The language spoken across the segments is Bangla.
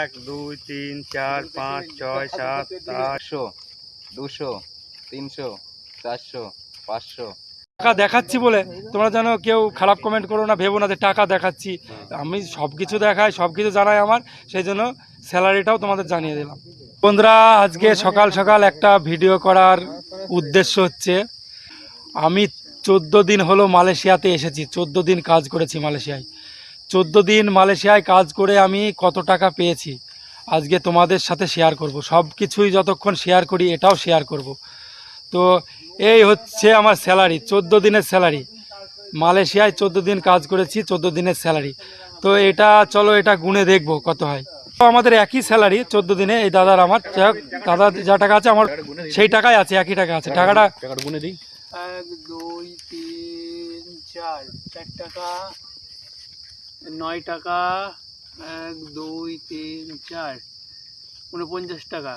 এক দুই তিন চার পাঁচ ছয় সাত আটশো দুশো তিনশো চারশো পাঁচশো। টাকা দেখাচ্ছি বলে তোমরা যেন কেউ খারাপ কমেন্ট করো না ভেবো না যে টাকা দেখাচ্ছি। আমি সব কিছু দেখাই সব কিছু জানাই আমার সেই জন্য স্যালারিটাও তোমাদের জানিয়ে দিলাম। বন্ধুরা আজকে সকাল সকাল একটা ভিডিও করার উদ্দেশ্য হচ্ছে আমি চোদ্দ দিন হলো মালয়েশিয়াতে এসেছি চোদ্দ দিন কাজ করেছি মালয়েশিয়ায়। চোদ্দ দিন মালয়েশিয়ায় কাজ করে আমি কত টাকা পেয়েছি আজকে তোমাদের সাথে শেয়ার করব। সব কিছুই যতক্ষণ শেয়ার করি এটাও শেয়ার করব। তো এই হচ্ছে আমার স্যালারি চোদ্দ দিনের স্যালারি মালয়েশিয়ায় চোদ্দ দিন কাজ করেছি চোদ্দ দিনের স্যালারি তো এটা চলো এটা গুনে দেখব কত হয়। তো আমাদের একই স্যালারি চোদ্দ দিনে এই দাদার আমার। যাই হোক, দাদার যা টাকা আছে আমার সেই টাকাই আছে একই টাকা আছে। টাকাটা টাকাটা গুনে দিই। এক দুই তিন চার। চার টাকা নয় টাকা এক দুই তিন চার উনপঞ্চাশ টাকা।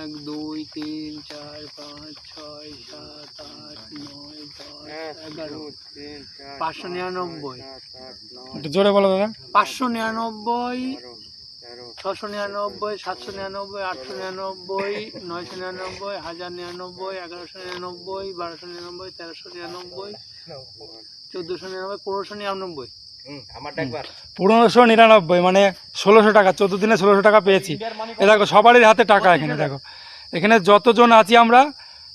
এক দুই তিন চার পাঁচ ছয় সাত আট নয় দশ এগারো পাঁচশো নিরানব্বই। জোরে বলো দাদা। পাঁচশো নিরানব্বই ছশো নিরানব্বই সাতশো নিরানব্বই আটশো নিরানব্বই নয়শো নিরানব্বই হাজার নিরানব্বই এগারোশো নিরানব্বই বারোশো নিরানব্বই তেরোশো নিরানব্বই। চোদ্দোশো নিরানব্বই পনেরোশো নিরানব্বই। পনেরোশো নিরানব্বই মানে ষোলোশো টাকা চোদ্দ দিনে ষোলোশো টাকা পেয়েছি। এ দেখো সবারই হাতে টাকা এখানে দেখো। এখানে যতজন আছি আমরা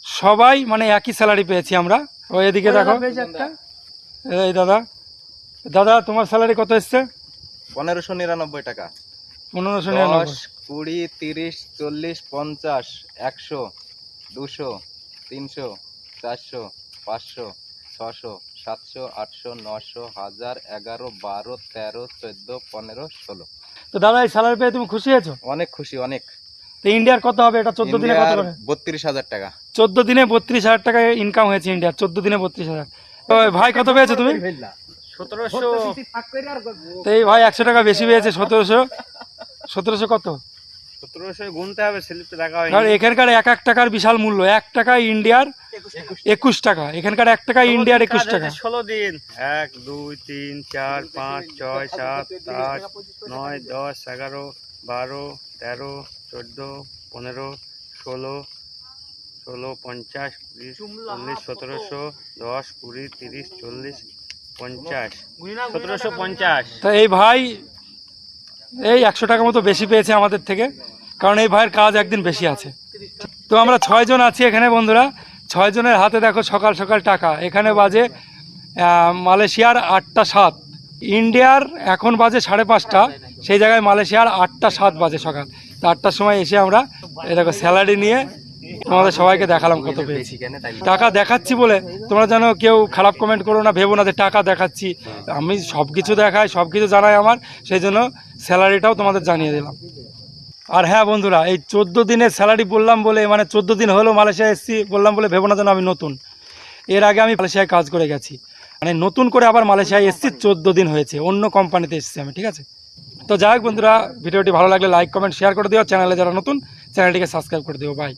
সবাই মানে একই স্যালারি পেয়েছি আমরা। ও এদিকে দেখো। এই দাদা দাদা তোমার স্যালারি কত এসছে? পনেরোশো নিরানব্বই টাকা। পনেরোশো নিরানব্বই। কুড়ি তিরিশ চল্লিশ পঞ্চাশ একশো দুশো তিনশো চারশো পাঁচশো ছশো সাতশো আটশো নশো হাজার এগারো বারো তেরো চোদ্দ পনেরো ষোলো। তো দাদা এই স্যালারি পেয়ে তুমি খুশি হয়েছো অনেক খুশি অনেক। তো ইন্ডিয়ার কত হবে? এটা চোদ্দ দিনে কত করে বত্রিশ হাজার টাকা। চোদ্দ দিনে বত্রিশ হাজার টাকা ইনকাম হয়েছে ইন্ডিয়ার। চোদ্দ দিনে বত্রিশ হাজার। তো ভাই কত পেয়েছ তুমি? সতেরোশো। তো এই ভাই একশো টাকা বেশি পেয়েছে সতেরোশো। সতেরোশো কত? সতেরোশো গুনতে হবে স্লিপটা দেখা আর এখানকার এক এক টাকার বিশাল মূল্য এক টাকা ইন্ডিয়ার একুশ টাকা এখানকার এক টাকা ইন্ডিয়ার একুশ টাকা। ষোলো দিন। এক দুই তিন চার পাঁচ ছয় সাত আট নয় দশ এগারো বারো তেরো চোদ্দ পনেরো ষোলো ষোলো পঞ্চাশ কুড়ি চল্লিশ সতেরোশো দশ কুড়ি তিরিশ চল্লিশ পঞ্চাশ। সতেরোশো পঞ্চাশ। তা এই ভাই এই একশো টাকা মতো বেশি পেয়েছে আমাদের থেকে, কারণ এই ভাইয়ের কাজ একদিন বেশি আছে। তো আমরা ছয়জন আছি এখানে বন্ধুরা। ছয়জনের হাতে দেখো সকাল সকাল টাকা। এখানে বাজে মালয়েশিয়ার আটটা সাত। ইন্ডিয়ার এখন বাজে সাড়ে পাঁচটা। সেই জায়গায় মালয়েশিয়ার আটটা সাত বাজে সকাল। তো আটটার সময় এসে আমরা এ দেখো স্যালারি নিয়ে তোমাদের সবাইকে দেখালাম কত পেয়েছি। টাকা দেখাচ্ছি বলে তোমরা যেন কেউ খারাপ কমেন্ট করো না ভেবো না যে টাকা দেখাচ্ছি। আমি সব কিছু দেখাই সব কিছু জানাই আমার সেই জন্য স্যালারিটাও তোমাদের জানিয়ে দিলাম। আর হ্যাঁ বন্ধুরা এই চোদ্দ দিনের স্যালারি বললাম বলে মানে চোদ্দ দিন হলো মালয়েশিয়া এসেছি বললাম বলে ভেবো না যেন আমি নতুন। এর আগে আমি মালয়েশিয়ায় কাজ করে গেছি। মানে নতুন করে আবার মালয়েশিয়ায় এসেছি চোদ্দ দিন হয়েছে অন্য কোম্পানিতে এসেছি আমি ঠিক আছে? তো যাই হোক বন্ধুরা ভিডিওটি ভালো লাগলে লাইক কমেন্ট শেয়ার করে দিও। চ্যানেলে যারা নতুন চ্যানেলটিকে সাবস্ক্রাইব করে দিও। বাই